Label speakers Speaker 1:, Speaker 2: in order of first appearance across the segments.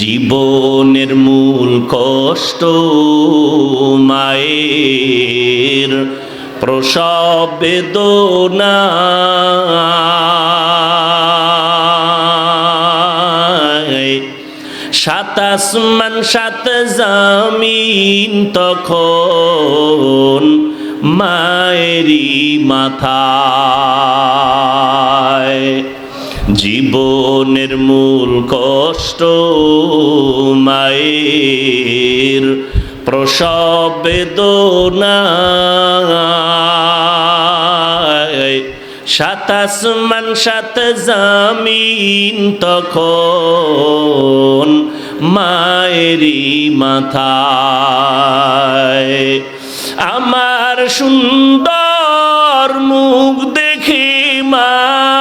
Speaker 1: জীবনের মূল কষ্ট মায়ের প্রসব বেদনা। সাত আসমান সাত জামিন তখন মায়েরই মাথায়। জীবনের মূল কষ্ট মায়ের প্রসব বেদনা সাত আসমান, সাত জামিন তখন মায়েরই মাথায়। আমার সুন্দর মুখ দেখে মায়ের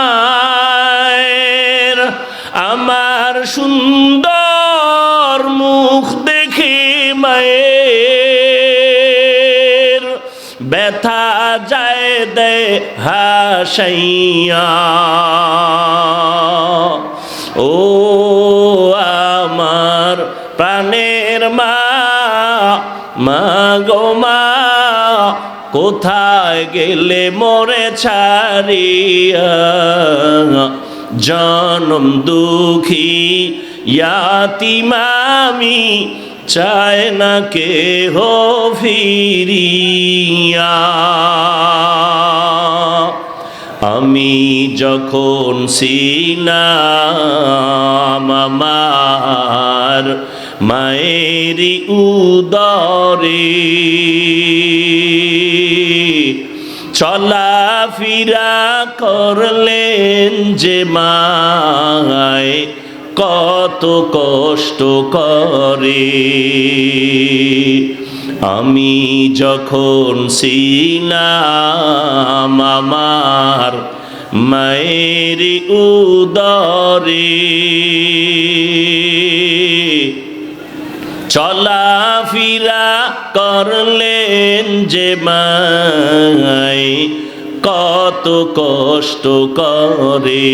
Speaker 1: যায় দে হাসাইয়া ও আমার প্রাণের মা মা গো মা কোথায় গেলে মরে ছাড়িয়া জনম দুঃখী ইয়াতিমামি চায় না কে হো আমি যখন ছিলাম আমার মায়েরই উদরে চলাফিরা করলেন যে মায় কত কষ্ট করে। আমি যখন ছিলাম আমার মায়ের উদরে, চলাফিরা করলেন যে মায় কত কষ্ট করে।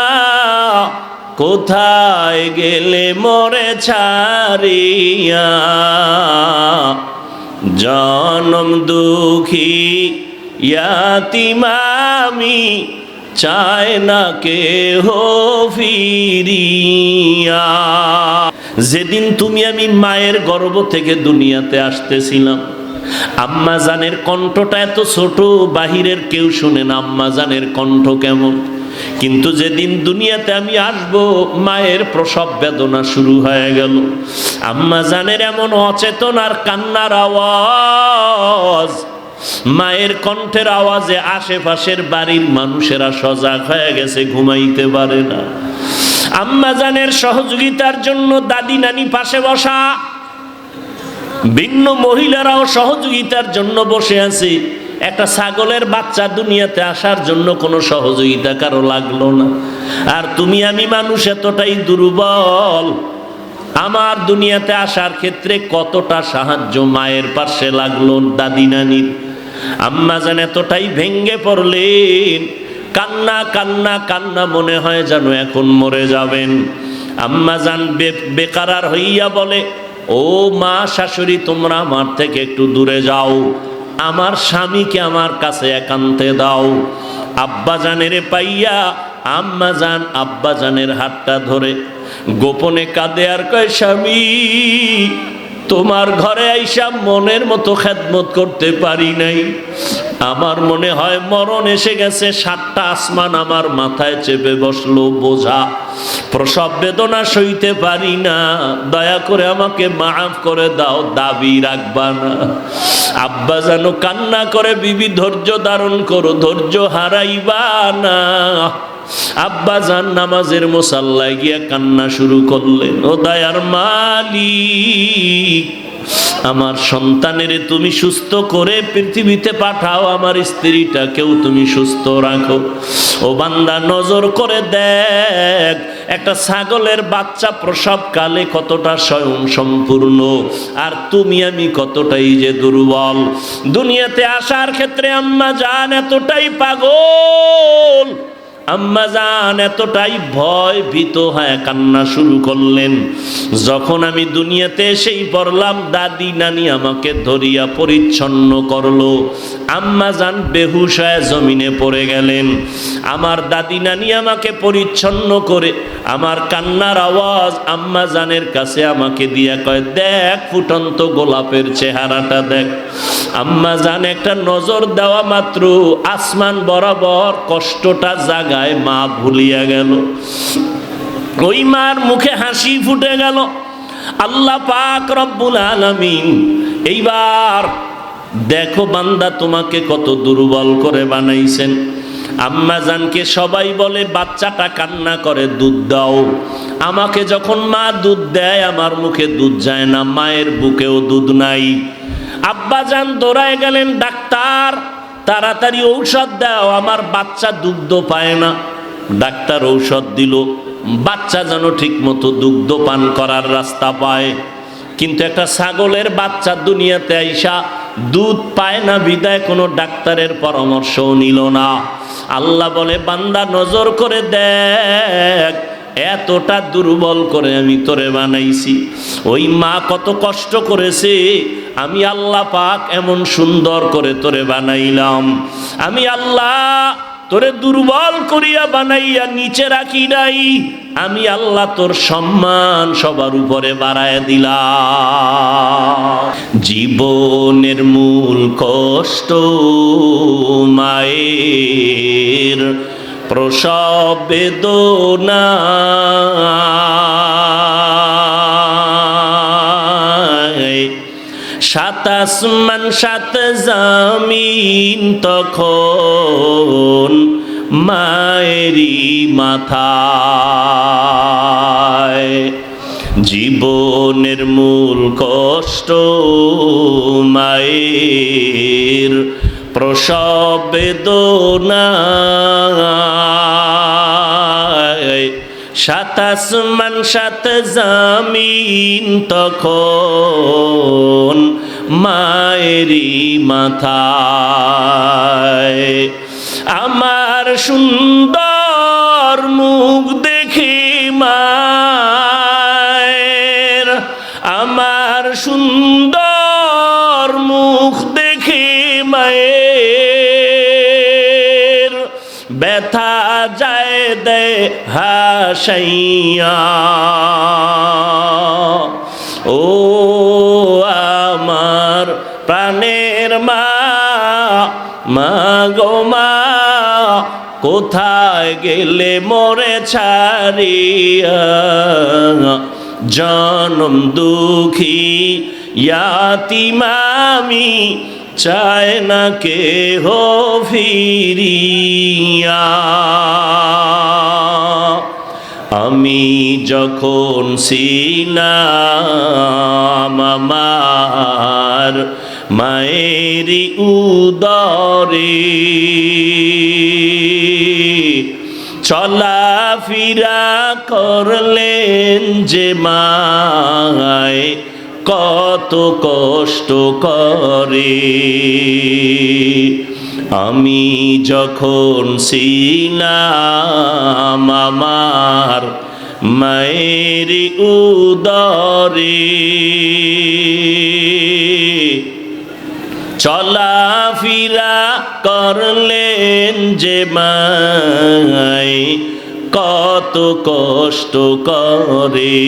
Speaker 1: কোথায় গেলে মরে ছাড়িয়া? জনম দুঃখী ইয়াতিমামি, চায় না কে হো ফিরিয়া। যেদিন তুমি আমি মায়ের গর্ব থেকে দুনিয়াতে আসতেছিলাম আম্মা জানের কণ্ঠটা এত ছোট, বাহিরের কেউ শুনে না আম্মা জানের কণ্ঠ কেমন? কিন্তু যেদিন দুনিয়াতে আমি আসব, মায়ের প্রসব বেদনা শুরু হয়ে গেল। আম্মা জানের এমন অচেতন আর কান্নার আওয়াজ। মায়ের কণ্ঠের আওয়াজে আশেপাশের বাড়ির মানুষেরা সজাগ হয়ে গেছে, ঘুমাইতে পারে না। আম্মা জানের সহযোগিতার জন্য দাদি নানি পাশে বসা, ভিন্ন মহিলারাও সহযোগিতার জন্য বসে আছে। একটা ছাগলের বাচ্চা দুনিয়াতে আসার জন্য কোনো সহযোগিতা কারও লাগল না। আর তুমি আমি মানুষ এতটাই দুর্বল, আমার দুনিয়াতে আসার ক্ষেত্রে কতটা সাহায্য মায়ের পাশে লাগল দাদি নানির। আম্মা যেন এতটাই ভেঙ্গে পড়লেন, কান্না কান্না কান্না মনে হয় যেন এখন মরে যাবেন। আম্মা যান বেকারার হইয়া বলে, ও মা, শাশুড়ি, তোমরা আমার থেকে একটু দূরে যাও। আমার স্বামীকে আমার কাছে একান্তে দাও। আব্বা জানের পাইয়া আম্মা যান আব্বা জানের হাতটা ধরে গোপনে কাঁদে আর কয়, স্বামী, তোমার ঘরে আইসা মনের মতো খেদমত করতে পারি নাই। আমার মনে হয় মরণ এসে গেছে, সাতটা আসমান আমার মাথায় চেপে বসল বোঝা। প্রসব বেদনা সইতে পারি না, দয়া করে আমাকে মাফ করে দাও, দাবি রাখবা না। আব্বা যেন কান্না করে, বিবি ধৈর্য ধারণ করো, ধৈর্য হারাইবা না। আব্বা যান নামাজের মোসাল্লায় গিয়া কান্না শুরু করলেন, ও দায়ার মালিক। আমার সন্তানের তুমি সুস্থ করে পৃথিবীতে পাঠাও, আমার স্ত্রীটাকেও তুমি সুস্থ রাখো। ও বান্দা, নজর করে দেখ, একটা ছাগলের বাচ্চা প্রসবকালে কতটা স্বয়ং সম্পূর্ণ আর তুমি আমি কতটাই যে দুর্বল। দুনিয়াতে আসার ক্ষেত্রে আম্মা জান এতটাই পাগল। আম্মা জান এতটাই ভয় ভীত হয়ে কান্না শুরু করলেন। যখন আমি দুনিয়াতে এসেই পড়লাম, দাদি নানি আমাকে ধরিয়া পরিচ্ছন্ন করল। আম্মা জান বেহুশ হয়ে জমিনে পড়ে গেলেন। আমার দাদি নানি আমাকে পরিচ্ছন্ন করে, আমার কান্নার আওয়াজ আম্মা জানের কাছে আমাকে দিয়া কয়, দেখ ফুটন্ত গোলাপের চেহারাটা দেখ। আম্মা জান, একটা নজর দেওয়া মাত্র, আসমান বরাবর কষ্টটা জাগায় মা ভুলিয়া গেল। ওই মার মুখে হাসি ফুটে গেল। আল্লাহ পাক রব্বুল আলামিন, এইবার দেখো বান্দা তোমাকে কত দুর্বল করে বানাইছেন। আম্মা জানকে সবাই বলে, বাচ্চাটা কান্না করে, দুধ দাও। আমাকে যখন মা দুধ দেয়, আমার মুখে দুধ যায় না, মায়ের বুকেও দুধ নাই। আব্বা জান দৌড়ায় গেলেন, ডাক্তার, তাড়াতাড়ি ঔষধ দাও, আমার বাচ্চা দুগ্ধ পায় না। ডাক্তার ঔষধ দিল। বাচ্চা যেন ঠিক মতো দুগ্ধ পান করার রাস্তা পায়। কিন্তু একটা ছাগলের বাচ্চা দুনিয়াতে আইসা দুধ পায় না, বিদায় কোনো ডাক্তারের পরামর্শও নিল না। আল্লাহ বলে, বান্দা, নজর করে দেখ, এতটা দুর্বল করে আমি তোরে বানাইছি। ওই মা কত কষ্ট করেছে আমি আল্লাহ পাক এমন সুন্দর করে তোরে বানাইলাম। আমি আল্লাহ তোরে দুর্বল করিয়া বানাইয়া নিচে রাখি নাই। আমি আল্লাহ তোর সম্মান সবার উপরে বাড়ায় দিলাম। জীবনের মূল কষ্ট মায়ের প্রসব বেদনা। সাত আসমান সাত জামিন তখন মায়েরি মাথায়। জীবনের মূল কষ্ট মায়ের প্রসব বেদনা সাত আসমান সাত জামিন তখন মায়েরি মাথায়। আমার সুন্দর মুখ দেখে যায় দে হাসাইয়া ও আমার প্রাণের মা মা গো মা, কোথায় গেলে মরে ছাড়িয়া? জনম দুঃখী ইয়াতিমামি চায় না কে হো আমি যখন ছিলাম আমার মায়েরি উদরে চলাফিরা করলেন যে মায় কত কষ্ট করে। আমি যখন ছিলাম আমার মায়ের উদরে, চলাফিরা করলেন যে মাই, কত কষ্ট করে।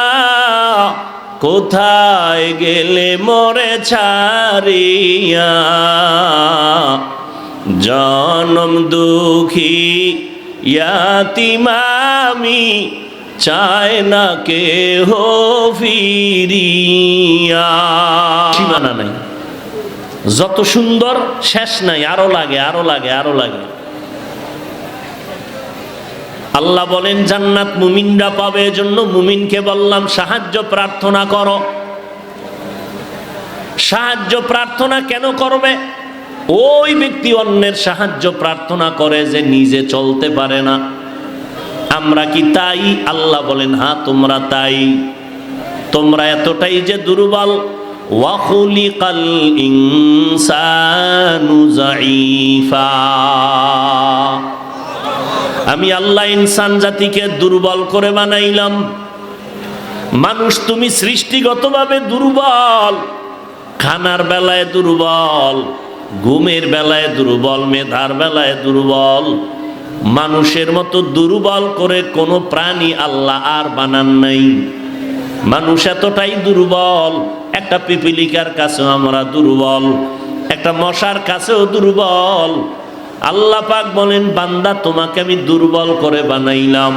Speaker 1: কোথায় গেলে মরে ছাড়িয়া? জনম দুঃখী ইয়াতিমামি চায় না কে হো ফিরিয়া নাই। যত সুন্দর, শেষ নাই। আরও লাগে আরও লাগে আরও লাগে। আল্লাহ বলেন, জান্নাত মুমিনরা পাবে, এজন্য মুমিনকে বললাম, সাহায্য প্রার্থনা করো। সাহায্য প্রার্থনা কেন করবে? ওই ব্যক্তি অন্যের সাহায্য প্রার্থনা করে যে নিজে চলতে পারে না। আমরা কি তাই? আল্লাহ বলেন হ্যাঁ তোমরা তাই। তোমরা এতটাই যে দুর্বল। ওয়াখুলিকাল ইনসানু জাইফা আমি আল্লাহ ইনসান জাতিকে দুর্বল করে বানাইলাম। মানুষ তুমি সৃষ্টিগতভাবে দুর্বল, খানার বেলায় দুর্বল, ঘুমের বেলায় দুর্বল, মেধার বেলায় দুর্বল। মানুষের মতো দুর্বল করে কোনো প্রাণী আল্লাহ আর বানান নাই। মানুষ এতটাই দুর্বল, একটা পিপিলিকার কাছেও আমরা দুর্বল, একটা মশার কাছেও দুর্বল আল্লাহ পাক বলেন, বান্দা, তোমাকে আমি দুর্বল করে বানাইলাম।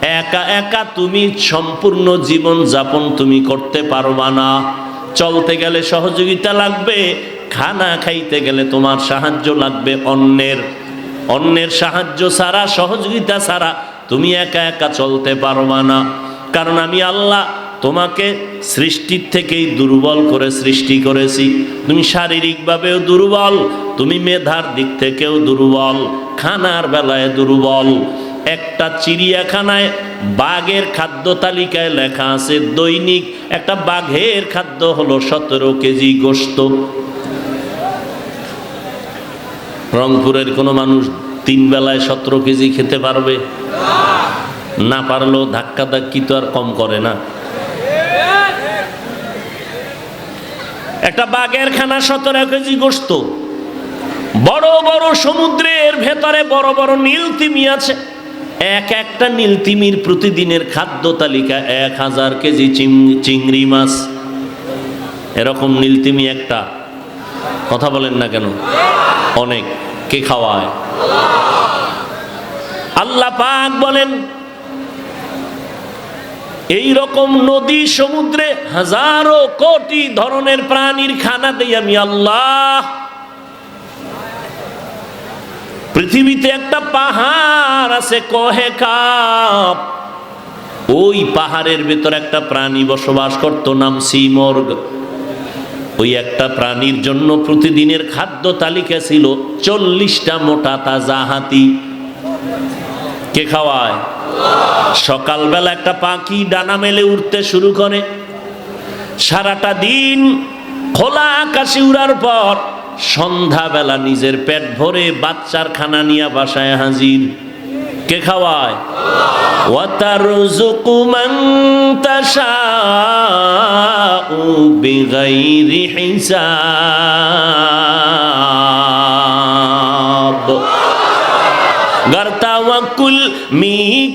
Speaker 1: একা একা তুমি সম্পূর্ণ জীবন যাপন তুমি করতে পারবা না। চলতে গেলে সহযোগিতা লাগবে, খানা খাইতে গেলে তোমার সাহায্য লাগবে অন্যের। অন্যের সাহায্য ছাড়া, সহযোগিতা ছাড়া তুমি একা একা চলতে পারবা না। কারণ আমি আল্লাহ তোমাকে সৃষ্টির থেকেই দুর্বল করে সৃষ্টি করেছি। তুমি শারীরিকভাবেও দুর্বল, তুমি মেধার দিক থেকেও দুর্বল, খানার বেলায় দুর্বল। একটা চিড়িয়াখানায় বাঘের খাদ্য তালিকায় লেখা আছে, দৈনিক একটা বাঘের খাদ্য হলো সতেরো কেজি গোস্ত রংপুরের কোনো মানুষ তিন বেলায় সতেরো কেজি খেতে পারবে? না পারলেও ধাক্কা ধাক্কি তো আর কম করে না। একটা বাঘের খানা সতেরো কেজি গোস্ত বড় বড় সমুদ্রের ভেতরে বড় বড় নীলতিমি আছে। এক একটা নীলতিমির প্রতিদিনের খাদ্য তালিকা এক হাজার কেজি চিংড়ি মাছ। এরকম নীলতিমি একটা। কথা বলেন না কেন? অনেক। কে খাওয়ায়? আল্লাহ পাক বলেন এই রকম নদী সমুদ্রে হাজারো কোটি ধরনের প্রাণীর খানা দেই আমি আল্লাহ। পৃথিবীতে একটা পাহাড় আছে, কহে কাপ। ওই পাহাড়ের ভেতর একটা প্রাণী বসবাস করত, নাম সিমর্গ ওই একটা প্রাণীর জন্য প্রতিদিনের খাদ্য তালিকা ছিল চল্লিশটা মোটা তাজা হাতি। কে খাওয়ায়? সকালবেলা একটা পাখি ডানা মেলে উঠতে শুরু করে। সারাটা দিন খোলা আকাশে উড়ার পর সন্ধ্যাবেলা নিজের পেট ভরে বাচ্চার খানা নিয়ে বাসায় হাজির। কে খাওয়ায়?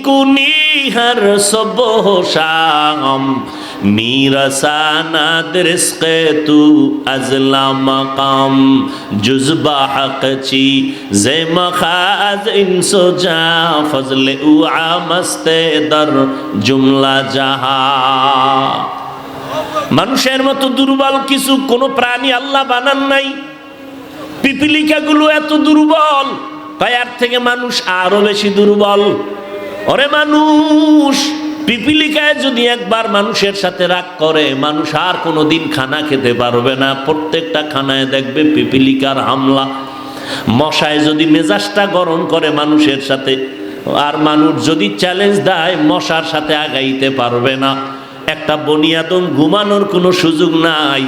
Speaker 1: কুনিহার সব মানুষের মতো দুর্বল কিছু কোন প্রাণী আল্লাহ বানান নাই। পিপিলিকাগুলো এত দুর্বল, তাই আর থেকে মানুষ আরও বেশি দুর্বল। ওরে মানুষ, পিপিলিকায় যদি একবার মানুষের সাথে রাগ করে, মানুষ আর কোনো দিন খানা খেতে পারবে না। প্রত্যেকটা খানায় দেখবে পিপিলিকার হামলা। মশায় যদি মেজাজটা গরম করে মানুষের সাথে, আর মানুষ যদি চ্যালেঞ্জ দেয়, মশার সাথে আগাইতে পারবে না। একটা বনিয়াদম ঘুমানোর কোনো সুযোগ নাই।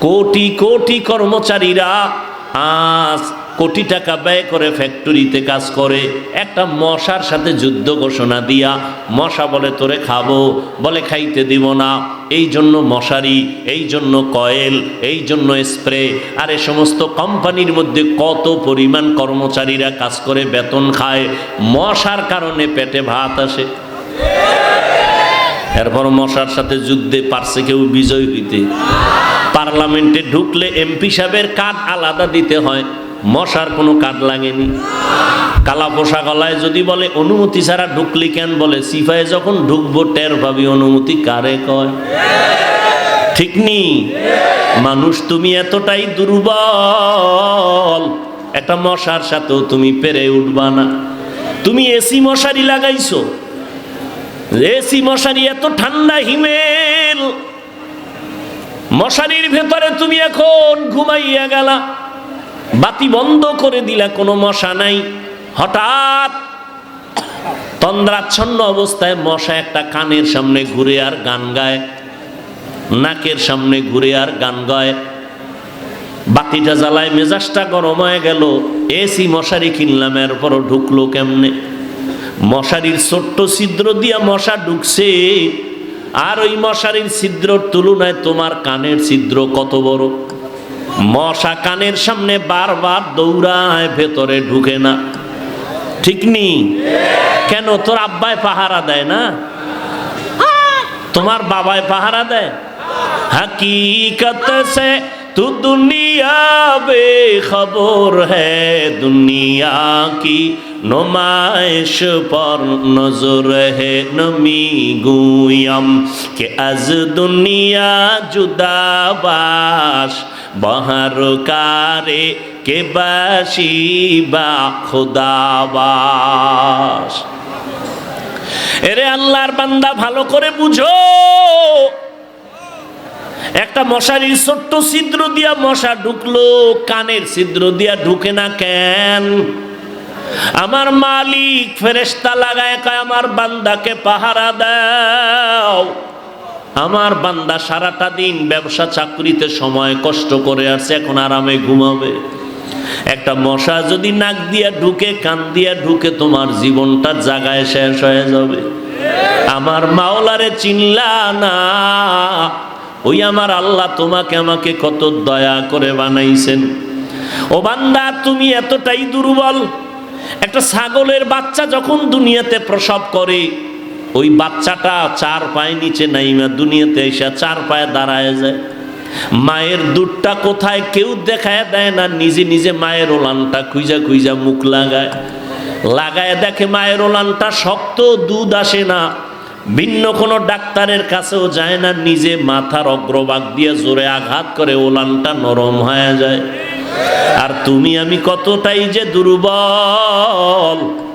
Speaker 1: কোটি কোটি কর্মচারীরা আজ কোটি টাকা ব্যয় করে ফ্যাক্টরিতে কাজ করে, একটা মশার সাথে যুদ্ধ ঘোষণা দিয়া, মশা বলে, তোরে খাব, বলে, খাইতে দিব না। এই জন্য মশারি, এই জন্য কয়েল, এই জন্য স্প্রে। আর এ সমস্ত কোম্পানির মধ্যে কত পরিমাণ কর্মচারীরা কাজ করে, বেতন খায়, মশার কারণে পেটে ভাত আসে। এরপর মশার সাথে যুদ্ধে পারছে কেউ বিজয় হইতে। পার্লামেন্টে ঢুকলে এমপি সাহেবের কার্ড আলাদা দিতে হয়। মশার কোনো কার্ড লাগেনি। কালা পোশাক গলায় যদি বলে, অনুমতি ছাড়া ঢুকলি কেন বলে? সিফায় যখন ঢুকবো, টের পাবি অনুমতি কারে কয়। ঠিক নি? মানুষ তুমি এতটাই দুর্বল, একটা মশার সাথেও তুমি পেরে উঠবা না। তুমি এসি মশারি লাগাইছো। এসি মশারি এত ঠান্ডা হিমেল, মশারির ভেতরে তুমি এখন ঘুমাইয়া গেলা। বাতি বন্ধ করে দিলা কোনো মশা নাই। হঠাৎ তন্দ্রাচ্ছন্ন অবস্থায় মশা একটা কানের সামনে ঘুরে আর গান গায়, নাকের সামনে ঘুরে আর গান গায়। বাতিটা জ্বালায় মেজাজটা গরম হয়ে গেল এসি মশারি কিনলাম, এরপরও ঢুকলো কেমনে? মশারির ছোট্ট ছিদ্র দিয়া মশা ঢুকছে, আর ওই মশারির ছিদ্রর তুলনায় তোমার কানের ছিদ্র কত বড়? মশা কানের সামনে বারবার দৌড়ায় ভেতরে ঢুকে না ঠিক নি কেন তোর আব্বায় পাহারা দেয় না তোমার বাবায় পাহারা দেয় हकीकत से तू दुनिया बेखबर है दुनिया की नुमाइश पर नजर है नमी गुयम के अज दुनिया जुदाबाश বহরকারে কে বাসিবা খুদাবাস। এরে আল্লাহর বান্দা, ভালো করে বুঝো। একটা মশারির ছোট্ট ছিদ্র দিয়া মশা ঢুকলো, কানের ছিদ্র দিয়া ঢুকে না কেন? আমার মালিক ফেরেস্তা লাগায় কয়, আমার বান্দাকে পাহারা দাও। আমার বান্দা সারাটা দিন ব্যবসা, চাকরিতে সময় কষ্ট করে আসছে, এখন আরামে ঘুমাবে। একটা মশা যদি নাক দিয়া ঢুকে, কান দিয়া ঢুকে, তোমার জীবনটা জাগায় শেষ হয়ে যাবে। আমার মাওলারে চিনলা না, ওই আমার আল্লাহ তোমাকে আমাকে কত দয়া করে বানাইছেন। ও বান্দা, তুমি এতটাই দুর্বল। একটা ছাগলের বাচ্চা যখন দুনিয়াতে প্রসব করে ওই বাচ্চাটা চার পায়ে নিচে নাইমা দুনিয়াতে এসে চার পায়ে দাঁড়ায় যায় মায়ের দুধটা কোথায় কেউ দেখায় দেয় না, নিজে নিজে মায়ের ওলানটা খুঁজা খুঁজা মুখ লাগায়। লাগায় দেখে মায়ের ওলানটা শক্ত, দুধ আসে না। ভিন্ন কোনো ডাক্তারের কাছেও যায় না, নিজে মাথার অগ্রভাগ দিয়ে জোরে আঘাত করে ওলানটা নরম হয়ে যায়। আর তুমি আমি কতটাই যে দুর্বল